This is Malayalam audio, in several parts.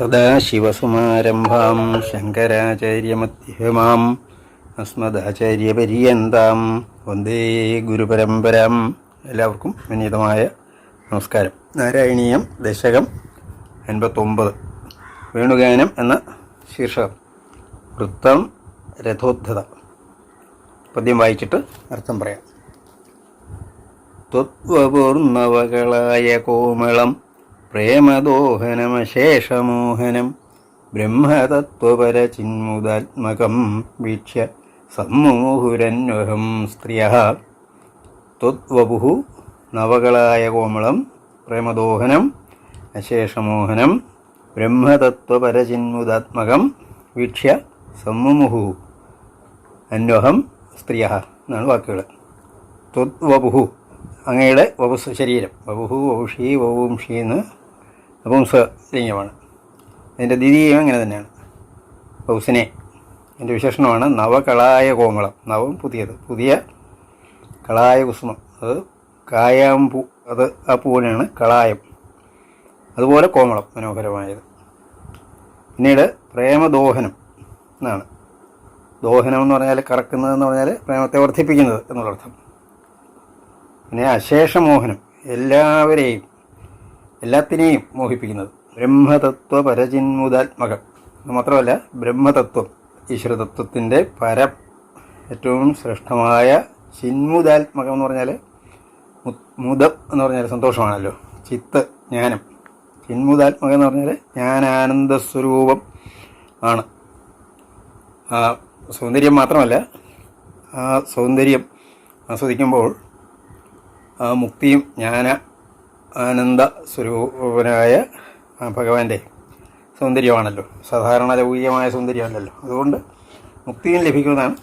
സദാശിവസമാരംഭാം ശങ്കരാചാര്യമധ്യമാം അസ്മദാചാര്യപര്യന്താം വന്ദേ ഗുരുപരമ്പരാം. എല്ലാവർക്കും വിനീതമായ നമസ്കാരം. നാരായണീയം ദശകം അൻപത്തൊമ്പത് വേണുഗാനം എന്ന ശീർഷകം. വൃത്തം രഥോദ്ധത. പദ്യം വായിച്ചിട്ട് അർത്ഥം പറയാം. ത്വത്വപൂർണവകളായ കോമളം പ്രേമദോഹനമശേഷമോഹനം ബ്രഹ്മതത്വപരചിന്മുദാത്മകം വീക്ഷ്യ സമ്മുഹുരന്വഹം സ്ത്രിയ. ത്വത്വപുഹു നവകളായ കോമളം പ്രേമദോഹനം അശേഷമോഹനം ബ്രഹ്മതത്വപരചിന്മുദാത്മകം വീക്ഷ്യ സമ്മുഹു അന്വഹം സ്ത്രീയ എന്നാണ് വാക്കുകൾ ത്വത്വപുഹു അങ്ങയുടെ വപുസ് ശരീരം. വപുഹു വപുഷി വപുംഷി എന്ന് വപുംസ ലിംഗമാണ്. അതിന്റെ ദ്വിതീയം അങ്ങനെ തന്നെയാണ്. പൗസിനെ എന്റെ വിശേഷണമാണ് നവകളായ കോമളം. നവം പുതിയത്. പുതിയ കളായ കുസുമം. അത് കായാമ്പൂ അത് ആ പൂവിനാണ് കളായം അതുപോലെ കോമളം മനോഹരമായത്. പിന്നീട് പ്രേമദോഹനം എന്നാണ്. ദോഹനം എന്ന് പറഞ്ഞാൽ കറക്കുന്നതെന്ന് പറഞ്ഞാൽ പ്രേമത്തെ വർദ്ധിപ്പിക്കുന്നത് എന്നുള്ള അർത്ഥം പിന്നെ അശേഷമോഹനം. എല്ലാവരെയും എല്ലാത്തിനെയും മോഹിപ്പിക്കുന്നത്. ബ്രഹ്മതത്വ പരചിന്മുദാത്മകം അത് മാത്രമല്ല ബ്രഹ്മതത്വം ഈശ്വരതത്വത്തിന്റെ പര ഏറ്റവും ശ്രേഷ്ഠമായ ചിന്മുദാത്മകം എന്ന് പറഞ്ഞാൽ മുദം എന്ന് പറഞ്ഞാൽ സന്തോഷമാണല്ലോ. ചിത്ത് ജ്ഞാനം. ചിന്മുദാത്മകം എന്ന് പറഞ്ഞാൽ ജ്ഞാനാനന്ദ സ്വരൂപം ആണ്. ആ സൗന്ദര്യം മാത്രമല്ല ആ സൗന്ദര്യം ആസ്വദിക്കുമ്പോൾ ആ മുക്തിയും ജ്ഞാന ആനന്ദ സ്വരൂപനായ ഭഗവാന്റെ സൗന്ദര്യമാണല്ലോ. സാധാരണ ലൗകികമായ സൗന്ദര്യമല്ലല്ലോ. അതുകൊണ്ട് മുക്തിയും ലഭിക്കുന്നതാണ്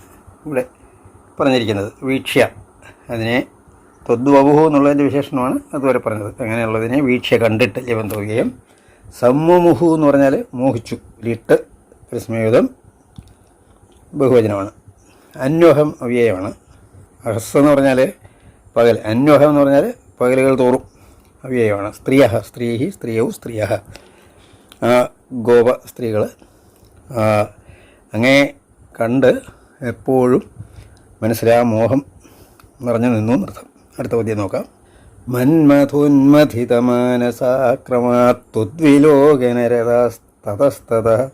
ഇവിടെ പറഞ്ഞിരിക്കുന്നത്. വീക്ഷ്യ. അതിനെ തൊദ്വബുഹു എന്നുള്ളതിന്റെ വിശേഷണമാണ് അതുവരെ പറഞ്ഞത്. അങ്ങനെയുള്ളതിനെ വീക്ഷ്യ കണ്ടിട്ട് ലഭം തോന്നുകയും സമ്മുമുഹു എന്ന് പറഞ്ഞാൽ മോഹിച്ചു ലിട്ട് ഒരു സ്മേതം ബഹുവചനമാണ്. അന്വഹം അവ്യയമാണ്. അഹസ് എന്ന് പറഞ്ഞാൽ പകൽ അന്വഹം എന്ന് പറഞ്ഞാൽ പകലുകൾ തോറും. അവ്യയമാണ്. സ്ത്രീയ സ്ത്രീ സ്ത്രീയവും സ്ത്രീയ ഗോപ സ്ത്രീകൾ അങ്ങേ കണ്ട് എപ്പോഴും മനസ്സിലാ മോഹം നിറഞ്ഞു നിന്നു നൃത്തം. അടുത്ത പദ്യം നോക്കാം. മന്മഥോന്മഥിതമാനസാക്രമാത്വദ്വിലോകനരതസ്തതസ്തത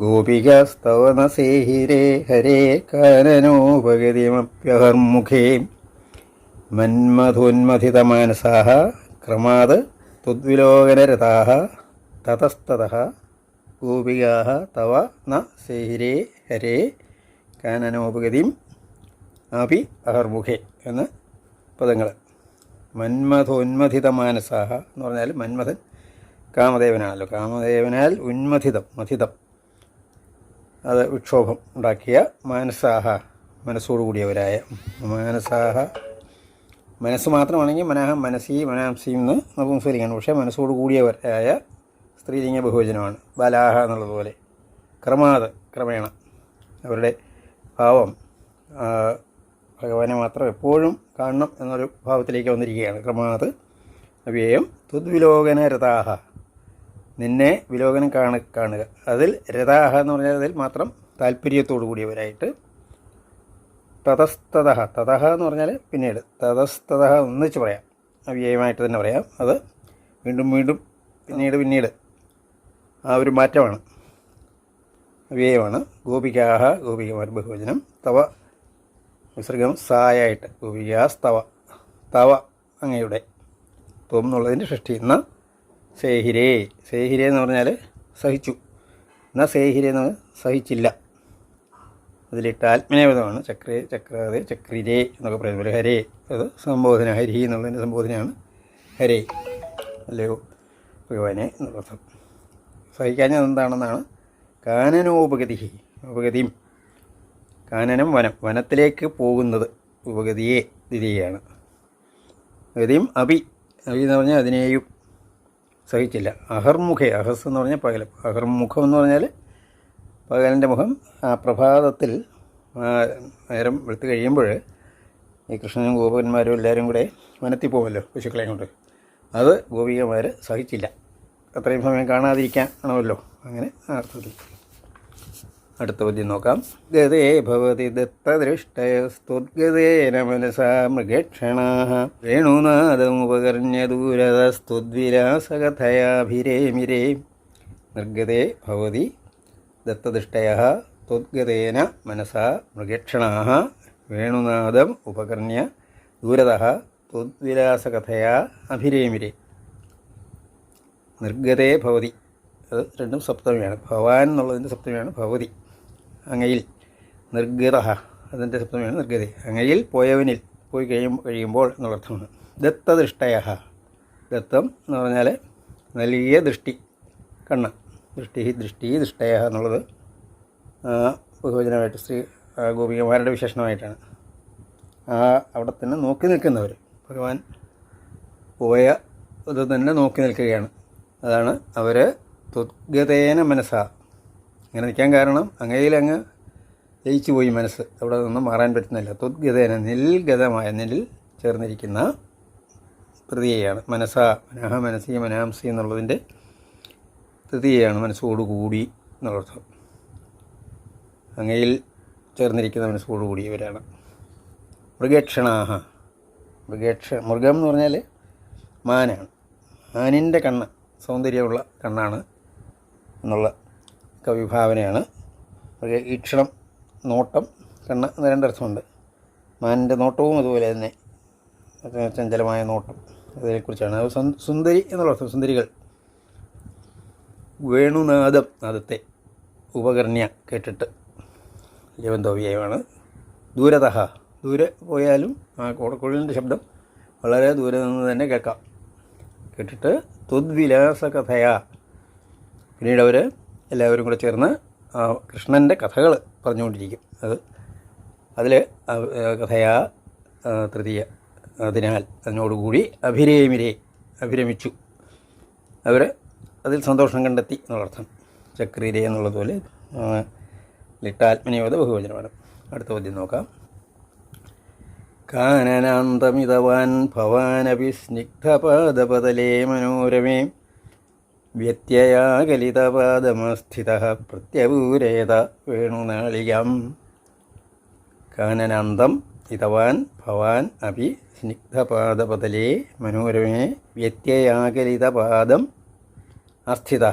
ഗോപികസ്തവനസേഹിരേ ഹരേ കാനനോപഗതിമപ്യഹർമുഖേ. മന്മഥോന്മഥിതമാനസാः ക്രമാത് ത്വദ്വിലോകനരതാः തതസ്തത ഗോപിക തവ ന സേഹിരേ ഹരേ കാനനോപഗതിം അപി അഹർമുഖേ എന്ന് പദങ്ങൾ. മന്മഥോന്മഥിത മാനസാഹ എന്ന് പറഞ്ഞാൽ മന്മഥൻ കാമദേവനാണല്ലോ. കാമദേവനാൽ ഉന്മഥിതം മഥിതം. അത് വിക്ഷോഭം ഉണ്ടാക്കിയ മാനസാഹ മനസ്സോടുകൂടിയവരായ മാനസാഹ മനസ്സ് മാത്രമാണെങ്കിൽ മനാഹ മനസ്സി മനാംസി എന്ന് നപുംസലിംഗാണ് പക്ഷേ മനസ്സോട് കൂടിയവരായ സ്ത്രീലിംഗ ബഹുവചനമാണ് ബലാഹ എന്നുള്ളതുപോലെ ക്രമാത് ക്രമേണ. അവരുടെ ഭാവം ഭഗവാനെ മാത്രം എപ്പോഴും കാണണം എന്നൊരു ഭാവത്തിലേക്ക് വന്നിരിക്കുകയാണ്. ക്രമാത് അവ്യയം തുദ്വിലോകന രഥാഹ. നിന്നെ വിലോകനം കാണുക കാണുക. അതിൽ രഥാഹ എന്ന് പറഞ്ഞാൽ അതിൽ മാത്രം താല്പര്യത്തോടു കൂടിയവരായിട്ട് തതസ്തത തതഹ എന്ന് പറഞ്ഞാൽ പിന്നീട്. തതസ്തത ഒന്നിച്ച് പറയാം. അവ്യയമായിട്ട് തന്നെ പറയാം. അത് വീണ്ടും വീണ്ടും പിന്നീട് പിന്നീട് ആ ഒരു മാറ്റമാണ്. അവ്യയമാണ്. ഗോപികാഹ ഗോപികമാർ ബഹുവചനം. തവ വിസർഗം സായായിട്ട്. ഗോപികാസ്തവ തവ അങ്ങയുടെ ത്വം എന്നുള്ളതിന്റെ സൃഷ്ടി എന്ന സേഹിരേ. സേഹിരേ എന്ന് പറഞ്ഞാൽ സഹിച്ചു. എന്നാൽ സേഹിരേ എന്ന് സഹിച്ചില്ല. അതിലിട്ട് ആത്മനേപദമാണ് ചക്രേ ചക്രാതെ ചക്രിരേ എന്നൊക്കെ പറയുന്നത് പോലെ ഹരേ. അത് സംബോധന ഹരി എന്നുള്ളതിന്റെ സംബോധനയാണ്. ഹരേ അല്ലയോ ഭഗവാനെ എന്നുള്ളർത്ഥം സഹിക്കാഞ്ഞത് എന്താണെന്നാണ്? കാനനോപഗതി ഉപഗതിയും കാനനം വനം വനത്തിലേക്ക് പോകുന്നത് ഉപഗതിയെ ദിതിയാണ് ഗതിയും അഭി അഭി എന്ന് പറഞ്ഞാൽ അതിനെയും സഹിച്ചില്ല. അഹർമുഖേ അഹസ് എന്ന് പറഞ്ഞാൽ പകലം. അഹർമുഖം എന്ന് പറഞ്ഞാൽ പകലിന്റെ മുഖം ആ പ്രഭാതത്തിൽ നേരം വെളുത്ത് കഴിയുമ്പോൾ ഈ കൃഷ്ണനും ഗോപകന്മാരും എല്ലാവരും കൂടെ വനത്തിൽ പോകുമല്ലോ പശുക്കളെയും കൊണ്ട്. അത് ഗോപികമാർ സഹിച്ചില്ല. അത്രയും സമയം കാണാതിരിക്കാൻ ആണമല്ലോ അങ്ങനെ അർത്ഥത്തിൽ. അടുത്ത പദ്യം നോക്കാം. ഗതേ ഭവതി ദത്തദൃഷ്ടയസ്തുദ്ഗതേന മനസാ മൃഗക്ഷണാ വേണുനാദമുപകർണ്യ ദൂരതസ്തുദ്വിലാസകഥയാഭിരേമിരേ നിർഗതേ ഭവതി ദത്തദൃഷ്ടയ ത്വദ്ഗതേന മനസ മൃഗക്ഷണാ വേണുനാദം ഉപകർണ്യ ദൂരത ത്വദ്വിലാസകഥയാ അഭിരേമിരെ. നിർഗതേ ഭവതി. അത് രണ്ടും സപ്തമിയാണ്. ഭവാൻ എന്നുള്ളതിന്റെ സപ്തമിയാണ് ഭവതി. അങ്ങയിൽ നിർഗത അതിന്റെ സപ്തമിയാണ് നിർഗതി. അങ്ങയിൽ പോയവനിൽ പോയി കഴിയും കഴിയുമ്പോൾ എന്നുള്ള അർത്ഥമാണ് ദത്തദൃഷ്ടയ ദത്തം എന്ന് പറഞ്ഞാൽ നൽകിയ ദൃഷ്ടി കണ്ണ്. ദൃഷ്ടി ദൃഷ്ടി ദൃഷ്ടയ എന്നുള്ളത് ബഹുവചനമായിട്ട് ആ, ഗോപികമാരുടെ വിശേഷണമായിട്ടാണ്. ആ അവിടെ തന്നെ നോക്കി നിൽക്കുന്നവർ. ഭഗവാൻ പോയ ഇത് തന്നെ നോക്കി നിൽക്കുകയാണ്. അതാണ് അവർ തുദ്ഗതേന മനസ്സാ അങ്ങനെ നിൽക്കാൻ കാരണം അങ്ങയിൽ അങ്ങ് ജയിച്ചു പോയി മനസ്സ്. അവിടെ നിന്ന് മാറാൻ പറ്റുന്നില്ല. തുദ്ഗതേന നിൽഗതമായ നിലിൽ ചേർന്നിരിക്കുന്ന പ്രതിയാണ് മനസ്സാ മനഃ മനസ്സി മനാംസി എന്നുള്ളതിന്റെ തൃതീയയാണ് മനസ്സോടുകൂടി എന്നുള്ളർത്ഥം. അങ്ങയിൽ ചേർന്നിരിക്കുന്ന മനസ്സോടുകൂടി ഇവരാണ്. മൃഗക്ഷണാഹ. മൃഗക്ഷ മൃഗം എന്ന് പറഞ്ഞാൽ മാനാണ്. മാനിന്റെ കണ്ണ് സൗന്ദര്യമുള്ള കണ്ണാണ് എന്നുള്ള കവിഭാവനയാണ്. മൃഗ ഈക്ഷണം നോട്ടം കണ്ണ് എന്ന രണ്ടർത്ഥമുണ്ട് മാനിന്റെ നോട്ടവും അതുപോലെ തന്നെ. ചഞ്ചലമായ നോട്ടം. അതിനെക്കുറിച്ചാണ്. അത് സുന്ദരി എന്നുള്ള അർത്ഥം. സുന്ദരികൾ. വേണുനാദം നാദത്തെ ഉപകർണ്യ കേട്ടിട്ട് ജവന്തോവ്യമാണ് ദൂരതഹ. ദൂരെ പോയാലും ആ കോടക്കുഴലിന്റെ ശബ്ദം വളരെ ദൂരെ നിന്ന് തന്നെ കേൾക്കാം. കേട്ടിട്ട് തുദ്വിലാസകഥയ പിന്നീട് അവർ എല്ലാവരും കൂടെ ചേർന്ന് ആ കൃഷ്ണന്റെ കഥകൾ പറഞ്ഞുകൊണ്ടിരിക്കും. അത് അതിൽ കഥയാ തൃതീയ. അതിനാൽ അതിനോടുകൂടി അഭിരേമിരെ അഭിരമിച്ചു. അവർ അതിൽ സന്തോഷം കണ്ടെത്തി എന്നുള്ളർത്ഥം. ചക്രീര എന്നുള്ളതുപോലെ ലിട്ടാത്മനിയോധ ബഹുവചനമാണ്. അടുത്ത പദ്യം നോക്കാം. കാനനാന്തമിതവാൻ ഭവാനപി സ്നിഗ്ധപാദപതലേ മനോരമേ. വ്യത്യയാകലിതപാദമസ്ഥിത പ്രത്യപൂരേത വേണുനാളികം. കാനനാന്തം ഇതവാൻ ഭവാൻ അപി സ്നിഗ്ധപാദപതലേ മനോരമേ. വ്യത്യയാകലിതപാദം അസ്ഥിത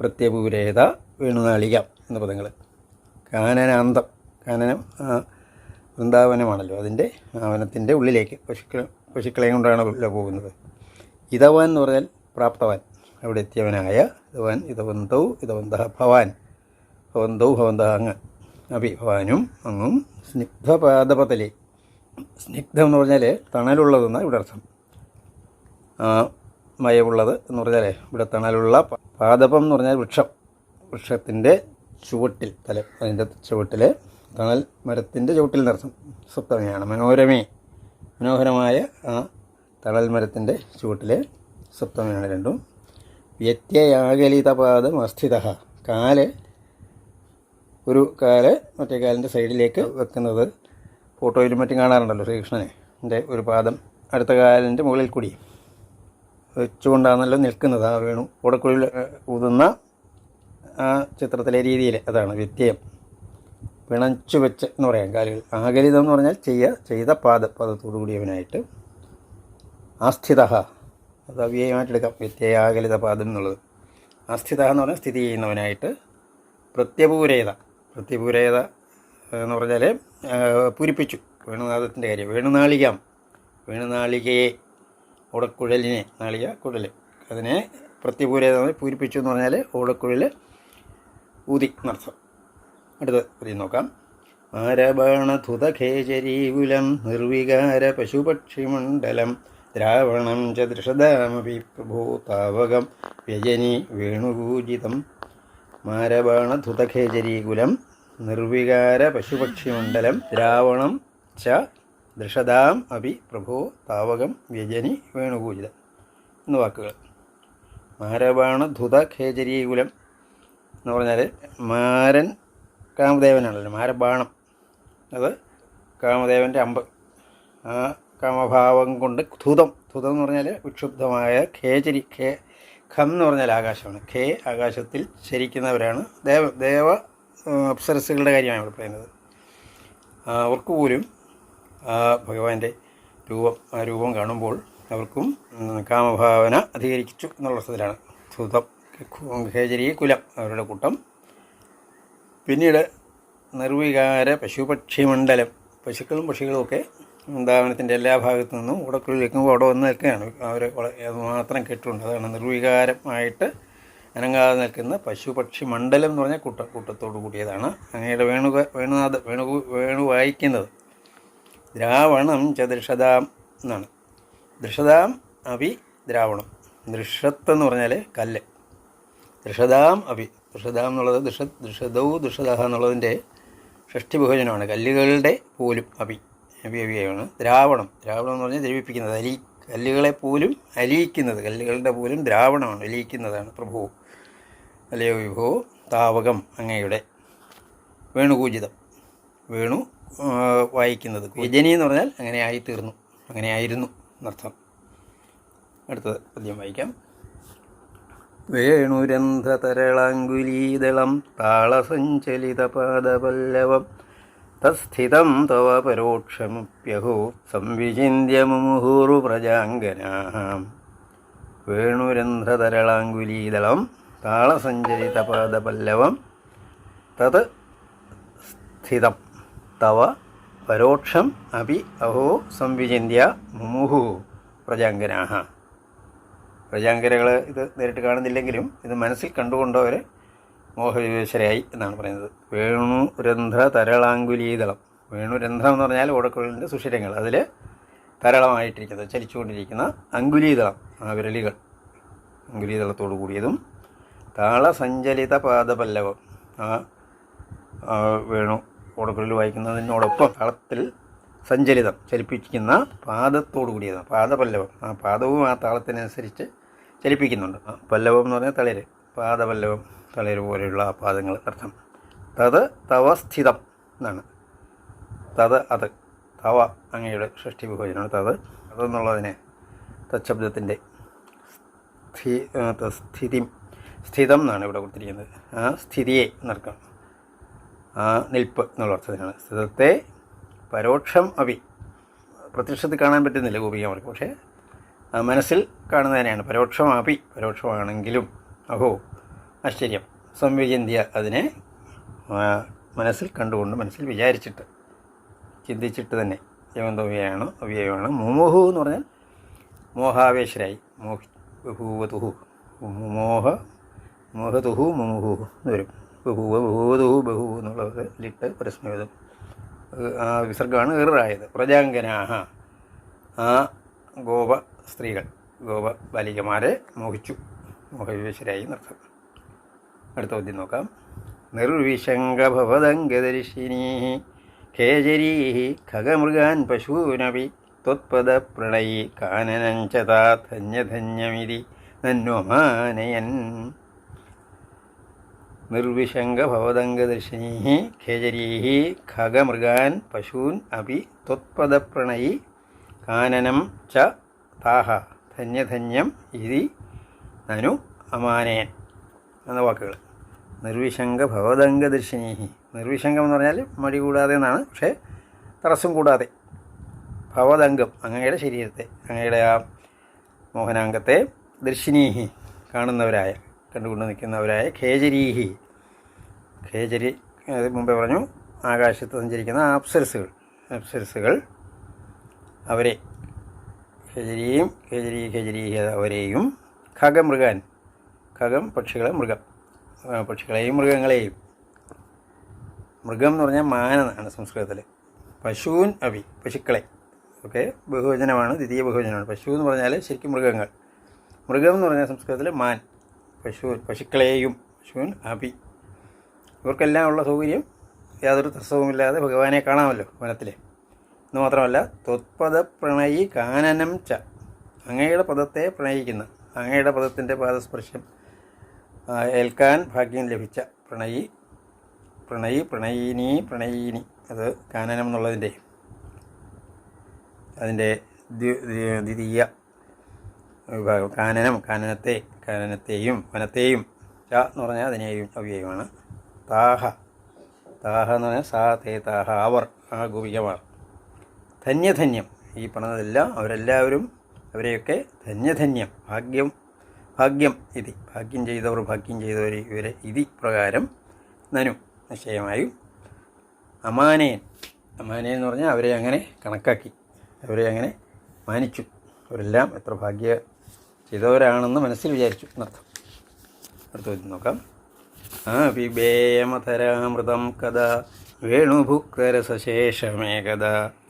പ്രത്യപൂരേത വേണുനാളികം എന്ന പദങ്ങൾ കാനനാന്തം. കാനനം വൃന്ദാവനമാണല്ലോ. അതിന്റെ ആവനത്തിന്റെ വനത്തിന്റെ ഉള്ളിലേക്ക് പശുക്കൾ പശുക്കളെ കൊണ്ടാണ് ഉള്ള പോകുന്നത്. ഇതവാൻ എന്ന് പറഞ്ഞാൽ പ്രാപ്തവാൻ. അവിടെ എത്തിയവനായ ഇതവാൻ ഇതവന്തൗ ഇതവന്ത ഭവാൻ. ഭവന്തൗ ഭവന്ത അങ്ങ്. അഭി ഭവാനും അങ്ങും സ്നിഗ്ധപാദപതലി. സ്നിഗ്ധം എന്ന് പറഞ്ഞാൽ തണലുള്ളതെന്നാണ് ഇവിടെ അർത്ഥം. മയമുള്ളത് എന്ന് പറഞ്ഞാൽ ഇവിടെ തണലുള്ള പാദപം എന്ന് പറഞ്ഞാൽ വൃക്ഷം. വൃക്ഷത്തിന്റെ ചുവട്ടിൽ തല അതിന്റെ ചുവട്ടിൽ തണൽ മരത്തിന്റെ ചുവട്ടിൽ നിർത്തും സപ്തമിയാണ്. മനോരമേ മനോഹരമായ ആ തണൽ മരത്തിന്റെ ചുവട്ടിൽ സപ്തമിയാണ് രണ്ടും. വ്യത്യയാകലിതപാദം അസ്ഥിത. കാൽ ഒരു കാൽ മറ്റേ കാലിന്റെ സൈഡിലേക്ക് വെക്കുന്നത് ഫോട്ടോയിലും മറ്റും കാണാറുണ്ടല്ലോ ശ്രീകൃഷ്ണനെ. എന്റെ ഒരു പാദം അടുത്ത കാലിന്റെ മുകളിൽ കൂടി. വെച്ചുകൊണ്ടാണല്ലോ നിൽക്കുന്നത്. ആ വേണു ഓടക്കുഴിയിൽ ഊതുന്ന ആ ചിത്രത്തിലെ രീതിയിൽ അതാണ് വ്യത്യയം പിണച്ചു വെച്ച് എന്ന് പറയാം കാലുകൾ. ആകലിതം എന്ന് പറഞ്ഞാൽ ചെയ്യ ചെയ്ത പാദ. പാദത്തോടു കൂടിയവനായിട്ട് ആസ്ഥിത അത് അവ്യയമായിട്ടെടുക്കാം. വ്യത്യയ ആഗലിത പാദം എന്നുള്ളത്. ആസ്ഥിത എന്ന് പറഞ്ഞാൽ സ്ഥിതി ചെയ്യുന്നവനായിട്ട് പ്രത്യപൂരേത. പ്രത്യപൂരേത എന്ന് പറഞ്ഞാൽ പൂരിപ്പിച്ചു. വേണുനാഥത്തിന്റെ കാര്യം. വേണുനാളികം. വേണുനാളികയെ ഓടക്കുഴലിനെ നാളിക കുഴൽ. അതിനെ പ്രത്യപൂരേത എന്ന് പൂരിപ്പിച്ചു എന്ന് പറഞ്ഞാൽ ഓടക്കുഴൽ ഊതി എന്നർത്ഥം. അടുത്ത പുതിയ നോക്കാം. ആരബാണധുതഖേചരീകുലം നിർവികാര പശുപക്ഷിമണ്ഡലം ദ്രാവണം ച ദൃഷദാമപി പ്രഭൂതാവകം വ്യജനി വേണുപൂജിതം. മാരബാണധുതഖേചരീകുലം നിർവികാര പശുപക്ഷിമണ്ഡലം ദ്രാവണം ച ദൃഷദാം അഭി പ്രഭോ താവകം വ്യജനി വേണുകൂജിത എന്ന വാക്കുകൾ. മാരബാണധുത ഖേചരീകുലം എന്ന് പറഞ്ഞാൽ മാരൻ കാമദേവനാണല്ലോ മാരബാണം. അത് കാമദേവന്റെ അമ്പ്. ആ കാമഭാവം കൊണ്ട് ധുതം. ധുതം എന്ന് പറഞ്ഞാൽ വിക്ഷുബ്ധമായ ഖേചരി ഖേ ഖം എന്ന് പറഞ്ഞാൽ ആകാശമാണ്. ഖേ ആകാശത്തിൽ ശരിക്കുന്നവരാണ് ദേവ ദേവ അപ്സരസുകളുടെ കാര്യമാണ് ഇവിടെ പറയുന്നത്. അവർക്ക് പോലും ആ ഭഗവാന്റെ രൂപം ആ രൂപം കാണുമ്പോൾ അവർക്കും കാമഭാവന അധികരിച്ചു എന്നുള്ള അർത്ഥത്തിലാണ് സുതം ഖേചരി കുലം അവരുടെ കൂട്ടം. പിന്നീട് നിർവികാര പശുപക്ഷി മണ്ഡലം പശുക്കളും പക്ഷികളുമൊക്കെ വൃന്ദാവനത്തിന്റെ എല്ലാ ഭാഗത്തു നിന്നും ഉടക്കുള്ളിൽ നിൽക്കുമ്പോൾ അവിടെ വന്ന് നിൽക്കുകയാണ്. അവർ മാത്രം കെട്ടുണ്ട് അതാണ് നിർവികാരമായിട്ട് അനങ്ങാതെ നിൽക്കുന്ന പശുപക്ഷി മണ്ഡലം എന്ന് പറഞ്ഞാൽ കൂട്ട കൂട്ടത്തോടു കൂടിയതാണ്. അങ്ങയുടെ വേണു വേണുനാഥ വേണു വേണു വായിക്കുന്നത് ദ്രാവണം ച ദൃഷതാം എന്നാണ്. ദൃഷതാം അഭി ദ്രാവണം. ദൃഷത്ത് എന്ന് പറഞ്ഞാൽ കല്ല്. ദൃഷതാം അഭി. ദൃഷതാം എന്നുള്ളത് ദൃഷ ദൃഷദൗ ദൃഷത എന്നുള്ളതിന്റെ ഷഷ്ടി ബഹുജനമാണ് കല്ലുകളുടെ പോലും അഭി അഭി അഭിയാണ് ദ്രാവണം. ദ്രാവണം എന്ന് പറഞ്ഞാൽ ദ്രവിപ്പിക്കുന്നത് അലി കല്ലുകളെ പോലും അലിയിക്കുന്നത് കല്ലുകളുടെ പോലും ദ്രാവണമാണ് അലിയിക്കുന്നതാണ് പ്രഭു. അല്ലയോ വിഭോ താവകം അങ്ങയുടെ വേണുകൂജിതം വേണു വായിക്കുന്നത്. യജനി എന്ന് പറഞ്ഞാൽ അങ്ങനെ ആയിത്തീർന്നു. അങ്ങനെ ആയിരുന്നു എന്നർത്ഥം. അടുത്തത് പദ്യം വായിക്കാം. വേണുരന്ധ്രതരളാങ്കുലീദളം താളസഞ്ചലിതപാദപല്ലവം തസ്ഥിതം തവ പരോക്ഷമുപ്യഹോ സംവിചിന്യ മുമുഹുറു പ്രജാംഗനാः താളസഞ്ചരിത താളസഞ്ചലിതപാദപല്ലവം തത് സ്ഥിതം. തവ പരോക്ഷം അപി അഹോ സംവിചിന്യ മുമുഹു പ്രജാങ്കനാഹ പ്രജാങ്കരകൾ ഇത് നേരിട്ട് കാണുന്നില്ലെങ്കിലും ഇത് മനസ്സിൽ കണ്ടുകൊണ്ടവർ മോഹവിവേശരായി എന്നാണ് പറയുന്നത്. വേണുരന്ധ്ര തരളാങ്കുലീതളം. വേണുരന്ധ്രം എന്ന് പറഞ്ഞാൽ ഓടക്കുഴലിന്റെ സുഷിരങ്ങൾ. അതിൽ തരളമായിട്ടിരിക്കുന്നത് ചലിച്ചുകൊണ്ടിരിക്കുന്ന അങ്കുലീതളം ആ വിരലികൾ അങ്കുലീതളത്തോടു കൂടിയതും താളസഞ്ചലിത പാദപല്ലവം ആ ആ വേണു ഓടക്കുഴലിൽ വായിക്കുന്നതിനോടൊപ്പം താളത്തിൽ സഞ്ചലിതം ചലിപ്പിക്കുന്ന പാദത്തോടു കൂടിയതാണ്. പാദപല്ലവം. ആ പാദവും ആ താളത്തിനനുസരിച്ച് ചലിപ്പിക്കുന്നുണ്ട്. പല്ലവം എന്ന് പറഞ്ഞാൽ തളിര്. പാദപല്ലവം തളിര് പോലെയുള്ള ആ പാദങ്ങൾ അർത്ഥം. തത് തവസ്ഥിതം എന്നാണ്. തത് അത്. തവ അങ്ങയുടെ സൃഷ്ടി വിഭജനമാണ്. തത് അതെന്നുള്ളതിനെ തശബ്ദത്തിന്റെ സ്ഥി സ്ഥിതി. സ്ഥിതം എന്നാണ് ഇവിടെ കൊടുത്തിരിക്കുന്നത്. ആ സ്ഥിതിയെ എന്നർത്ഥം. നിൽപ്പ് എന്നുള്ള അർത്ഥത്തിനാണ് സ്ഥിതത്തെ പരോക്ഷം അഭി. പ്രത്യക്ഷത്തിൽ കാണാൻ പറ്റുന്നില്ല ഗോപികമാർക്ക് പക്ഷേ ആ മനസ്സിൽ കാണുന്നതിനെയാണ് പരോക്ഷം അഭി. പരോക്ഷമാണെങ്കിലും അഹോ ആശ്ചര്യം. സംവിചിന്തിയ അതിനെ മനസ്സിൽ കണ്ടുകൊണ്ട് മനസ്സിൽ വിചാരിച്ചിട്ട് ചിന്തിച്ചിട്ട് തന്നെ. യമന്തവ്യയാണ് അവ്യയമാണ്. മുമുഹു എന്ന് പറഞ്ഞാൽ മോഹാവേശരായി. മോഹി ബഹൂവതുഹു. മോഹ മോഹതുഹു മുമുഹു എന്ന് വരും. ബഹുവ ബഹൂവതുഹു ബഹു എന്നുള്ളതൊക്കെ ലിട്ട് പരസ്മേതം ആ വിസർഗമാണ് ഏറായത് പ്രജാങ്കനാഹ. ആ ഗോപ സ്ത്രീകൾ ഗോപ ബാലികമാരെ മോഹിച്ചു. മോഹവിവേശരായി നൃത്തം അടുത്ത പദ്യം നോക്കാം. നിർവിശങ്കഭവദംഗദർശിനീ ഖേജരീ ഖഗമൃഗാൻ പശൂനപി ത്വത്പദപ്രണയി കാനനഞ്ചതാ താധന്യധന്യമിതി നന്വമാനയൻ നിർവിശങ്കഭവദംഗദർശിനീ ഖേജരീ ഖഗമൃഗാൻ പശൂൻ അപി ത്വത്പദപ്രണയി കാനനം ച താഹ ധന്യധന്യം ഇതി നനു അമാനയൻ എന്ന വാക്കുകൾ. നിർവിശങ്ക ഭവദംഗദർശിനീഹി നിർവിശങ്കം എന്ന് പറഞ്ഞാൽ മടി കൂടാതെ എന്നാണ്. പക്ഷേ തടസ്സം കൂടാതെ. ഭവദംഗം അങ്ങയുടെ ശരീരത്തെ അങ്ങയുടെ ആ മോഹനാംഗത്തെ ദർശിനീഹി കാണുന്നവരായ കണ്ടുകൊണ്ട് നിൽക്കുന്നവരായ ഖേജരീഹി അത് മുമ്പേ പറഞ്ഞു ആകാശത്ത് സഞ്ചരിക്കുന്ന അപ്സരസുകൾ അപ്സരസുകൾ അവരെ കേജരിയും കേജരി കേജരി അവരെയും ഖഗമൃഗാൻ ഖഗം പക്ഷികളെ മൃഗം പക്ഷികളെയും മൃഗങ്ങളെയും. മൃഗം എന്ന് പറഞ്ഞാൽ മാന എന്നാണ് സംസ്കൃതത്തിൽ പശുവിൻ അഭി പശുക്കളെ. ഓക്കെ ബഹുവചനമാണ് ദ്വിതീയ ബഹുവചനമാണ്. പശു എന്ന് പറഞ്ഞാൽ ശരിക്കും മൃഗങ്ങൾ. മൃഗം എന്ന് പറഞ്ഞാൽ സംസ്കൃതത്തിൽ മാൻ പശു പശുക്കളെയും പശുവിൻ അഭി. ഇവർക്കെല്ലാം ഉള്ള സൗകര്യം യാതൊരു തടസ്സവുമില്ലാതെ ഭഗവാനെ കാണാമല്ലോ വനത്തിൽ എന്ന് മാത്രമല്ല ത്വത്പദ പ്രണയി കാനനം ച. അങ്ങയുടെ പദത്തെ പ്രണയിക്കുന്ന അങ്ങയുടെ പദത്തിന്റെ പാദസ്പർശം ഏൽക്കാൻ ഭാഗ്യം ലഭിച്ച പ്രണയി പ്രണയി പ്രണയിനി പ്രണയിനി. അത് കാനനം എന്നുള്ളതിന്റെ അതിന്റെ ദ്വി- ദ്വി- ദ്വിതീയ വിഭാഗം. കാനനം കാനനത്തെ കാനനത്തെയും വനത്തെയും ച എന്ന് പറഞ്ഞാൽ അതിനെയും അവ്യയമാണ്. താഹ. താഹ എന്ന് പറഞ്ഞാൽ സാ തേ താഹ അവർ ആ ഗോപികമാർ ധന്യധന്യം. ഈ പറഞ്ഞതെല്ലാം അവരെല്ലാവരും അവരെയൊക്കെ ധന്യധന്യം ഭാഗ്യം ഭാഗ്യം ഇതി. ഭാഗ്യം ചെയ്തവർ ഭാഗ്യം ചെയ്തവർ ഇവരെ ഇതി പ്രകാരം നനു. നിശ്ചയമായും അമാനയൻ. അമാനയൻ എന്ന് പറഞ്ഞാൽ അവരെ അങ്ങനെ കണക്കാക്കി. അവരെ അങ്ങനെ മാനിച്ചു. അവരെല്ലാം എത്ര ഭാഗ്യ ചെയ്തവരാണെന്ന് മനസ്സിൽ വിചാരിച്ചു. എന്നർത്ഥം. അടുത്ത നോക്കാം. ആ പിബേയമധരാമൃതം കഥാ വേണുഭുക്തരസശേഷമേകദ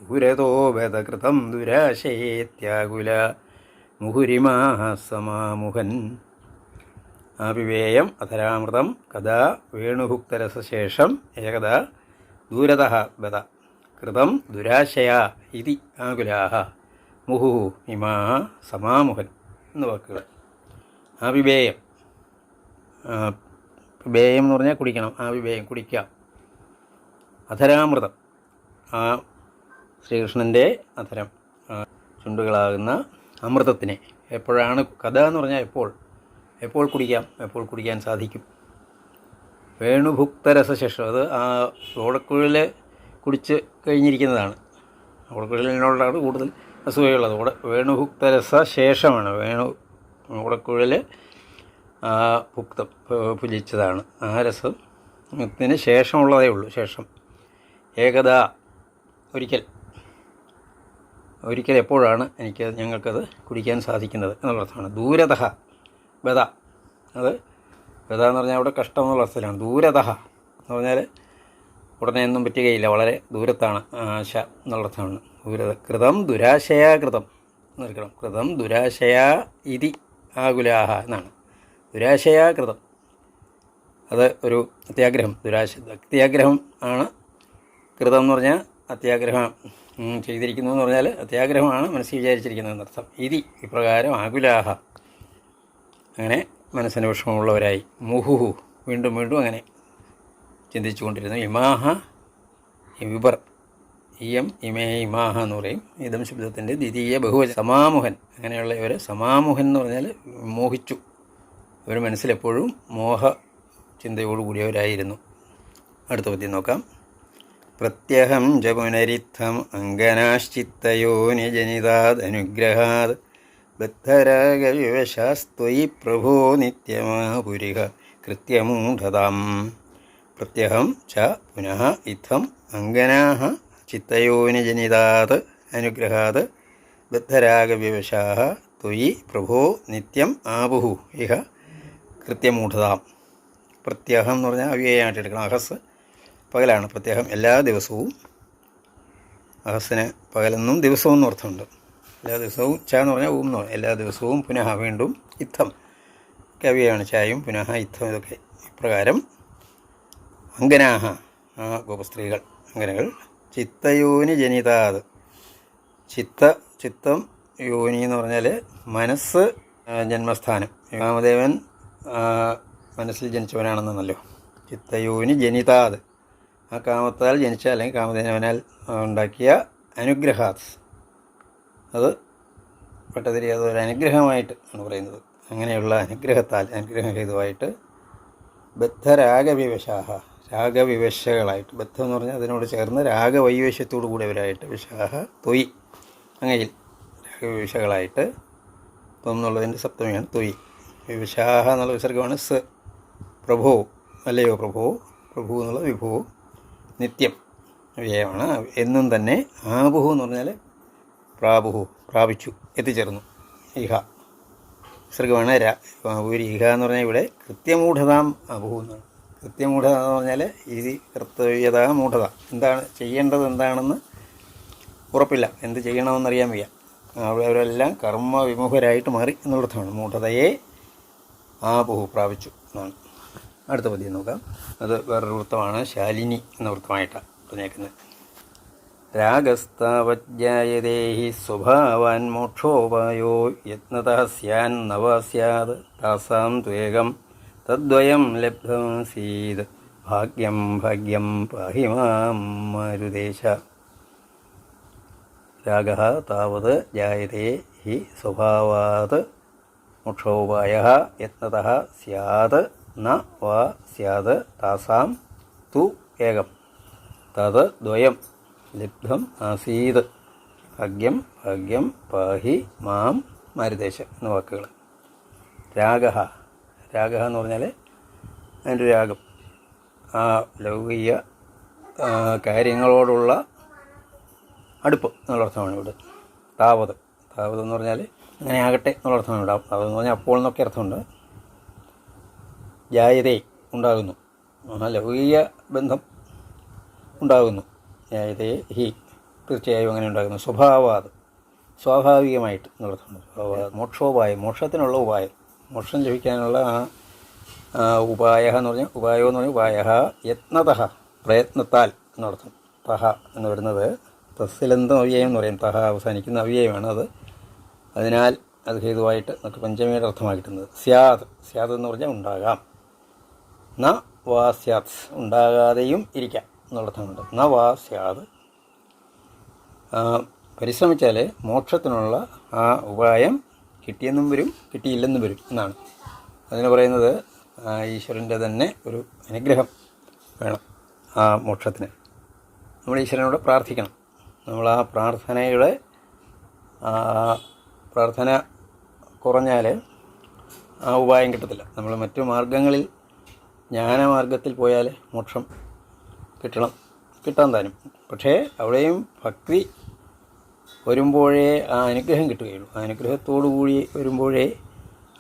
ഗുരതോ ബധകൃതം ദുരാശയേത്യാകുല മുഹുരിമാഹസമാമുഹൻ അഭിവേയം അധരാമൃതം കഥാ വേണുഭുക്തരസശേഷം ഏകദ ദൂരത ബത കൃതം ദുരാശയ ഇതി ആകുലാഹ മുഹു ഇമാ സമാമുഹൻ എന്ന വാക്കുകൾ. ആപിബേയം ബേയം എന്ന് പറഞ്ഞാൽ കുടിക്കണം. ആ വേയം കുടിക്കുക. അധരാമൃതം. ആ ശ്രീകൃഷ്ണന്റെ അധരം ചുണ്ടുകളാകുന്ന അമൃതത്തിനെ എപ്പോഴാണ് കഥ എന്ന് പറഞ്ഞാൽ എപ്പോൾ? എപ്പോൾ കുടിക്കാം? എപ്പോൾ കുടിക്കാൻ സാധിക്കും? വേണുഭുക്തരസശേഷം. അത് ആ ഓടക്കുഴൽ കുടിച്ച് കഴിഞ്ഞിരിക്കുന്നതാണ്. ഓടക്കുഴലിനോടാണ് കൂടുതൽ അസൂയുള്ളത് ഓട വേണുഭുക്തരസ ശേഷമാണ് വേണു ഓടക്കുഴൽ ആ പുലിച്ചതാണ് ആ രസത്തിന് ശേഷമുള്ളതേ ഉള്ളൂ ശേഷം. ഏകദ ഒരിക്കൽ. ഒരിക്കൽ എപ്പോഴാണ് എനിക്ക് ഞങ്ങൾക്കത് കുടിക്കാൻ സാധിക്കുന്നത് എന്നുള്ള അർത്ഥമാണ്. ദൂരതഹ ബദ. അത് ബദ എന്ന് പറഞ്ഞാൽ അവിടെ കഷ്ടം എന്നുള്ള അർത്ഥത്തിലാണ്. ദൂരതഹ എന്ന് പറഞ്ഞാൽ ഉടനെ ഒന്നും പറ്റുകയില്ല വളരെ ദൂരത്താണ് ആശ എന്നുള്ള അർത്ഥമാണ്. ദൂരത കൃതം ദുരാശയാകൃതം നിർക്കണം കൃതം ദുരാശയാ ഇതി ആകുലാഹ എന്നാണ്. ദുരാശയാ കൃതം അത് ഒരു അത്യാഗ്രഹം. ദുരാശ അത്യാഗ്രഹം ആണ് കൃതം എന്ന് പറഞ്ഞാൽ അത്യാഗ്രഹം ചെയ്തിരിക്കുന്നു എന്ന് പറഞ്ഞാൽ അത്യാഗ്രഹമാണ് മനസ്സിൽ വിചാരിച്ചിരിക്കുന്നത് എന്നർത്ഥം. ഇതി ഇപ്രകാരം ആകുലാഹ. അങ്ങനെ മനസ്സിന് വിഷമമുള്ളവരായി. മുഹുഹു വീണ്ടും വീണ്ടും അങ്ങനെ ചിന്തിച്ചുകൊണ്ടിരുന്നു. ഇമാഹ വിബർ ഇയം ഇമേ ഇമാഹ എന്ന് പറയും. ഇതം ശബ്ദത്തിന്റെ ദ്വിതീയ ബഹുവചന. സമാമുഹൻ. അങ്ങനെയുള്ള ഇവർ സമാമുഹൻ എന്ന് പറഞ്ഞാൽ മോഹിച്ചു. ഇവർ മനസ്സിലെപ്പോഴും മോഹ ചിന്തയോടുകൂടിയവരായിരുന്നു. അടുത്ത പദ്യം നോക്കാം. പ്രത്യഹം ച പുനരിത്തം അങ്കനാശ്ചിത്തയോ നിജനിതാദനുഗ്രഹാത് ബദ്ധരാഗവിവശാസ്ത്വയി പ്രഭോ നിത്യമാപുരിഹ കൃത്യമൂഢതാം. പ്രത്യഹം ച പുനഃ ഇത്തം അങ്കനാഹ ചിത്തയോ നിജനിതാത് അനുഗ്രഹാത് ബദ്ധരാഗവിവശാ ത്വയി പ്രഭോ നിത്യം ആപുഹു. ഇഹ കൃത്യമൂഢതാം. പ്രത്യേകം എന്ന് പറഞ്ഞാൽ അവ്യയമായിട്ട് എടുക്കണം. അഹസ് പകലാണ് പ്രത്യേകം എല്ലാ ദിവസവും. അഹസ്സിന് പകലെന്നും ദിവസവും എന്ന് അർത്ഥമുണ്ട്. എല്ലാ ദിവസവും ച എന്ന് പറഞ്ഞാൽ ഊം എന്ന് എല്ലാ ദിവസവും പുനഃ വീണ്ടും ഇത്തം കവിയാണ് ചായയും പുനഃ ഇത്തം ഇതൊക്കെ ഇപ്രകാരം. അങ്കനാഹ ആ ഗോപസ്ത്രീകൾ അങ്കനകൾ. ചിത്തയോനി ജനിതാത്. ചിത്ത ചിത്തം യോനി എന്ന് പറഞ്ഞാൽ മനസ്സ് ജന്മസ്ഥാനം. രാമദേവൻ മനസ്സിൽ ജനിച്ചവനാണെന്നല്ലോ ചിത്തയോനി ജനിതാത്. ആ കാമത്താൽ ജനിച്ച അല്ലെങ്കിൽ കാമദേവനാൽ ഉണ്ടാക്കിയ അനുഗ്രഹാത്. അത് പെട്ടതിരി അത് ഒരു അനുഗ്രഹമായിട്ട് ആണ് പറയുന്നത്. അങ്ങനെയുള്ള അനുഗ്രഹത്താൽ അനുഗ്രഹം ഹേതുവായിട്ട് ബദ്ധരാഗവിവശാഹ രാഗവിവശകളായിട്ട്. ബദ്ധം എന്ന് പറഞ്ഞാൽ അതിനോട് ചേർന്ന് രാഗവൈവശത്തോടു കൂടിയവരായിട്ട് വിശാഹ തൊയ്. അങ്ങയിൽ രാഗവിവശകളായിട്ട് തോന്നുന്നുള്ളതിന്റെ സപ്തമിയാണ് തൊയ്. വിവശാഹ എന്നുള്ള വിസർഗമാണ് സ്. പ്രഭു അല്ലയോ പ്രഭു പ്രഭു എന്നുള്ള വിഭു. നിത്യം വ്യയമാണ്. എന്നും തന്നെ ആബുഹു എന്ന് പറഞ്ഞാൽ പ്രാബുഹു പ്രാപിച്ചു എത്തിച്ചേർന്നു. ഇഹ. വിസർഗമാണ് ര. ഒരു ഇഹ എന്ന് പറഞ്ഞാൽ ഇവിടെ കൃത്യമൂഢതാം അബുഹു എന്നാണ്. കൃത്യമൂഢത എന്ന് പറഞ്ഞാൽ ഇതി കർത്തവ്യത മൂഢത എന്താണ് ചെയ്യേണ്ടത് എന്താണെന്ന് ഉറപ്പില്ല. എന്ത് ചെയ്യണമെന്നറിയാൻ വയ്യ. അവരെല്ലാം കർമ്മ വിമുഖരായിട്ട് മാറി എന്നുള്ളതാണ്. മൂഢതയെ ആബുഹു പ്രാപിച്ചു. എന്നാണ് അടുത്ത പതി നോക്കാം. അത് വേറൊരു വൃത്തമാണ്. ശാലിനി എന്ന വൃത്തമായിട്ടാണ് പറഞ്ഞേക്കുന്നത്. രാഗസ്താവജ്ഞായതേ ഹി സ്വഭാവാൻ മോക്ഷോപായോ യത്നത സ്യാൻ നവ സ്യാത് താസാം ത്വേകം തദ്വയം ലബ്ധമാസീത് ഭാഗ്യം ഭാഗ്യം പാഹി മാം മാരുദേശ രാഗ താവത് ജായതേ ഹി സ്വഭാവാത് മോക്ഷോപായ യത്നത സ്യാത് ന വാ സ്യാത് താസാം തു ഏകം. തത് ദ്വയം. ലബ്ധം ആസീത്. ഭാഗ്യം ഭാഗ്യം പാഹി മാം മാരുദേശ എന്ന വാക്കുകൾ രാഗ രാഗ എന്ന് പറഞ്ഞാൽ അതിന്റെ രാഗം. ആ ലൗകിക കാര്യങ്ങളോടുള്ള അടുപ്പ് എന്നുള്ള അർത്ഥമാണ് ഇവിടെ. താവത് താവത് എന്ന് പറഞ്ഞാൽ അങ്ങനെ ആകട്ടെ എന്നുള്ള അർത്ഥമാണ് ഇവിടെ അതെന്ന് പറഞ്ഞാൽ അപ്പോൾ എന്നൊക്കെ അർത്ഥമുണ്ട്. ജായതേ ഉണ്ടാകുന്നു. ലൗകീയ ബന്ധം ഉണ്ടാകുന്നു. ജായതേ ഹി തീർച്ചയായും അങ്ങനെ ഉണ്ടാകുന്നു. സ്വഭാവാത്. സ്വാഭാവികമായിട്ട് എന്നുള്ളതാണ് സ്വഭാവ മോക്ഷോപായം. മോക്ഷത്തിനുള്ള ഉപായം. മോക്ഷം ലഭിക്കാനുള്ള ആ, ഉപായ എന്ന് പറഞ്ഞാൽ ഉപായോ എന്ന് പറഞ്ഞാൽ ഉപായ യത്നത പ്രയത്നത്താൽ എന്നർത്ഥം. തഹ എന്ന് വരുന്നത് തസ്സിലെന്തും അവ്യയം എന്ന് പറയും. തഹ അവസാനിക്കുന്ന അവ്യയമാണ് അത്. അതിനാൽ അത് ഹേതുവായിട്ട് നമുക്ക് പഞ്ചമിയുടെ അർത്ഥമായി കിട്ടുന്നത് സ്യാദ് സ്യാദ് എന്ന് പറഞ്ഞാൽ ഉണ്ടാകാം. ന വാ സ്യാദ് ഉണ്ടാകാതെയും ഇരിക്കാം എന്നുള്ളർത്ഥമുണ്ട് ന വാ സ്യാദ് പരിശ്രമിച്ചാൽ മോക്ഷത്തിനുള്ള ആ ഉപായം കിട്ടിയെന്നും വരും കിട്ടിയില്ലെന്നും വരും എന്നാണ്. അതിന് പറയുന്നത് ഈശ്വരന്റെ തന്നെ ഒരു അനുഗ്രഹം വേണം ആ മോക്ഷത്തിന്. നമ്മൾ ഈശ്വരനോട് പ്രാർത്ഥിക്കണം. നമ്മൾ ആ പ്രാർത്ഥനയുടെ പ്രാർത്ഥന കുറഞ്ഞാൽ ആ ഉപായം കിട്ടത്തില്ല. നമ്മൾ മറ്റു മാർഗങ്ങളിൽ ജ്ഞാനമാർഗത്തിൽ പോയാൽ മോക്ഷം കിട്ടണം. കിട്ടാൻ താനും. പക്ഷേ അവിടെയും ഭക്തി വരുമ്പോഴേ ആ അനുഗ്രഹം കിട്ടുകയുള്ളൂ. ആ അനുഗ്രഹത്തോടു കൂടി വരുമ്പോഴേ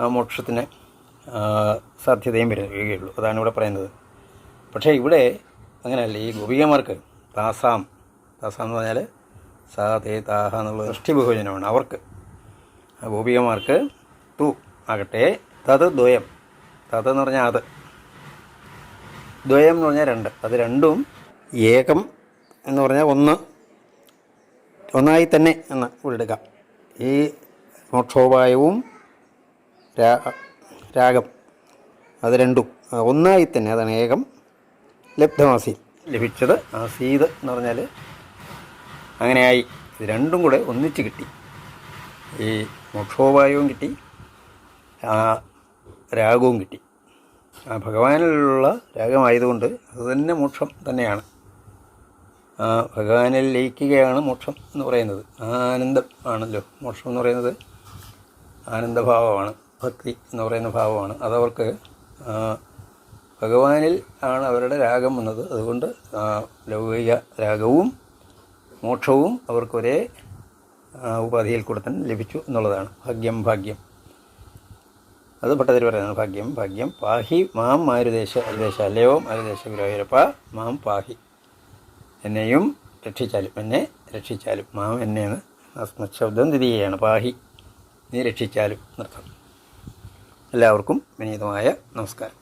ആ മോക്ഷത്തിന് സാധ്യതയും വരികയുള്ളൂ. അതാണ് ഇവിടെ പറയുന്നത്. പക്ഷേ ഇവിടെ അങ്ങനെയല്ല. ഈ ഗോപികമാർക്ക് താസാം താസാം എന്ന് പറഞ്ഞാൽ സാ തേ താഹ എന്നുള്ള ദൃഷ്ടി ബഹുജനമാണ് അവർക്ക്. ഗോപികമാർക്ക് തു ആകട്ടെ. തത് ദ്വയം. തത് എന്ന് പറഞ്ഞാൽ അത്. ദ്വയം എന്ന് പറഞ്ഞാൽ രണ്ട്. അത് രണ്ടും ഏകം എന്ന് പറഞ്ഞാൽ ഒന്ന്. ഒന്നായി തന്നെ എന്ന് ഉള്ളെടുക്കാം ഈ മോക്ഷോപായവും രാഗം. അത് രണ്ടും. ഒന്നായി തന്നെ. അതാണ് ഏകം. ലബ്ധമാസി. ലഭിച്ചത് ആസീത് എന്ന് പറഞ്ഞാൽ അങ്ങനെയായി. രണ്ടും കൂടെ ഒന്നിച്ച് കിട്ടി. ഈ മോക്ഷോപായവും കിട്ടി. ആ രാഗവും കിട്ടി. ആ ഭഗവാനിലുള്ള രാഗമായതുകൊണ്ട് അത് തന്നെ മോക്ഷം തന്നെയാണ്. ആ ഭഗവാനിൽ ലയിക്കുകയാണ് മോക്ഷം എന്ന് പറയുന്നത്. ആനന്ദം ആണല്ലോ. മോക്ഷം എന്ന് പറയുന്നത് ആനന്ദഭാവമാണ്. ഭക്തി എന്ന് പറയുന്ന ഭാവമാണ്. അതവർക്ക് ഭഗവാനിൽ ആണ് അവരുടെ രാഗം വന്നത്. അതുകൊണ്ട് ലൗകിക രാഗവും മോക്ഷവും അവർക്ക് ഒരേ ആ, ഉപാധിയിൽ കൂടെ തന്നെ ലഭിച്ചു എന്നുള്ളതാണ്. ഭാഗ്യം ഭാഗ്യം. അത് ഭട്ടതിരി പറയുന്നത് ഭാഗ്യം ഭാഗ്യം. പാഹി മാം മാരുദേശ അരുദേശ അല്ലയോ മാരുദേശ ഗുരുവായൂരപ്പ. മാം പാഹി. എന്നെയും രക്ഷിച്ചാലും എന്നെ രക്ഷിച്ചാലും. മാം എന്നെയാണ് ആത്മശബ്ദം തിരികെയാണ് പാഹി. നീ രക്ഷിച്ചാലും എന്നർത്ഥം. എല്ലാവർക്കും വിനീതമായ നമസ്കാരം.